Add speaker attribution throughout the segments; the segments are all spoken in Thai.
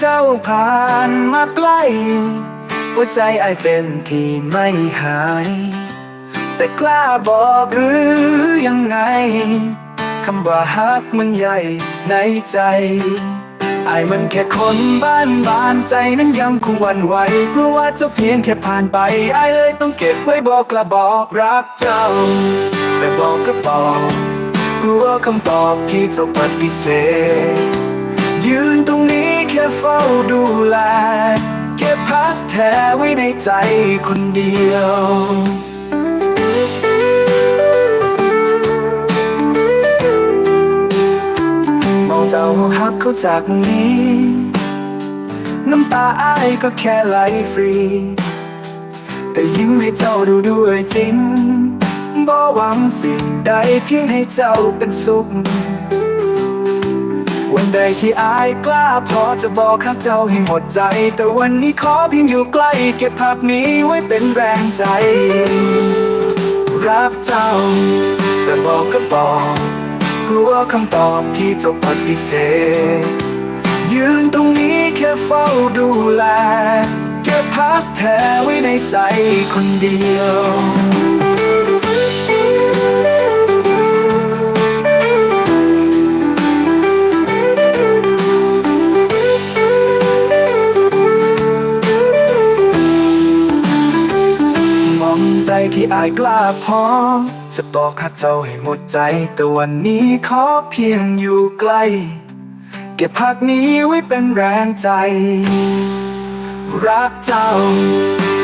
Speaker 1: เจ้าผ่านมาใกล้ หัวใจไอเป็นที่ไม่หาย แต่กล้าบอกหรือยังไง คำว่าฮักมันใหญ่ในใจ ไอมันแค่คนบ้านบานใจนั้นยังคงวันไหวกลัวว่าเจะเพียงแค่ผ่านไป ไอเลยต้องเก็บไว้บอกกระบอกรักเจ้า แต่บอกก็บอกกลัวคำตอบที่เจ้าปฏิเสธ ยืนตรงนี้แค่เฝ้าดูแลเก็บพักแท้ไว้ในใจคนเดียวมองเจ้าหักเขาจากนี้ น้ำตาอ้ายก็แค่ไหลฟรี แต่ยิ้มให้เจ้าดูด้วยจริงบ่หวังสิ่งใดเพียงให้เจ้าเป็นสุข วันใดที่อายกล้าพอจะบอกข้าเจ้าให้หมดใจ แต่วันนี้ขอเพียงอยู่ใกล้ เก็บภาพนี้ไว้เป็นแรงใจ รักเจ้า แต่บอกก็บอกกลัวคำตอบที่เจ้าปฏิเสธยืนตรงนี้แค่เฝ้าดูแล เก็บพักแท้ไว้ในใจคนเดียว ที่อายกล้าพอจะบอกข้าเจ้าให้หมดใจ แต่วันนี้ขอเพียงอยู่ใกล้ เก็บภาคนี้ไว้เป็นแรงใจ รักเจ้า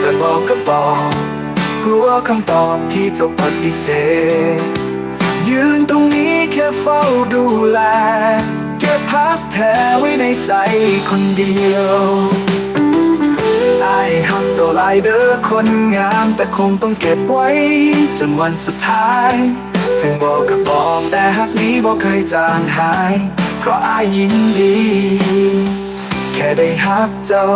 Speaker 1: แต่บอกก็บอกกลัวคำตอบที่เจ้าปฏิเสธยืนตรงนี้แค่เฝ้าดูแล เก็บพักแท้ไว้ในใจคนเดียว ฮักเจ้าหลายเด้อคนงามแต่คงต้องเก็บไว้ จนวันสุดท้าย ถึงบอกก็บอกแต่ฮักนี้บอกเคยจางหาย เพราะอายยินดี แค่ได้ฮักเจ้า